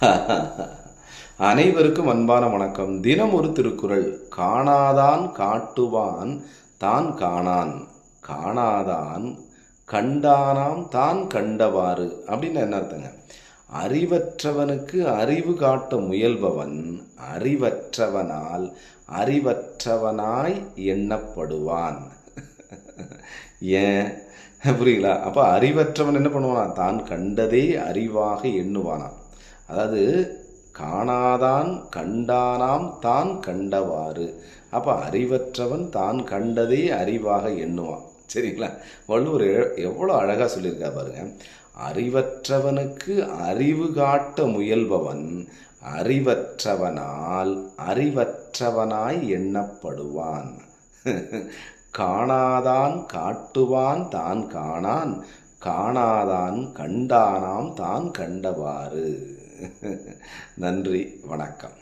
அனைவருக்கும் அன்பான வணக்கம். தினம் ஒரு திருக்குறள். காணாதான் காட்டுவான் தான் காணான். காணாதான் கண்டானாம் தான் கண்டவாறு. அப்படின்னு என்ன அர்த்தங்க? அறிவற்றவனுக்கு அறிவு காட்ட முயல்பவன் அறிவற்றவனால் அறிவற்றவனாய் எண்ணப்படுவான். ஏன்? புரியுங்களா அப்போ அறிவற்றவன் என்ன பண்ணுவானா? தான் கண்டதே அறிவாக எண்ணுவானாம். அதாவது காணாதான் கண்டானாம் தான் கண்டவாறு. அப்போ அறிவற்றவன் தான் கண்டதே அறிவாக எண்ணுவான். சரிங்களா? வள்ளுவர் எவ்வளோ அழகாக சொல்லியிருக்கா பாருங்க. அறிவற்றவனுக்கு அறிவு காட்ட முயல்பவன் அறிவற்றவனால் அறிவற்றவனாய் எண்ணப்படுவான். காணாதான் காட்டுவான் தான் காணான் காணாதான் கண்டானாம் தான் கண்டவாறு. நன்றி வணக்கம்.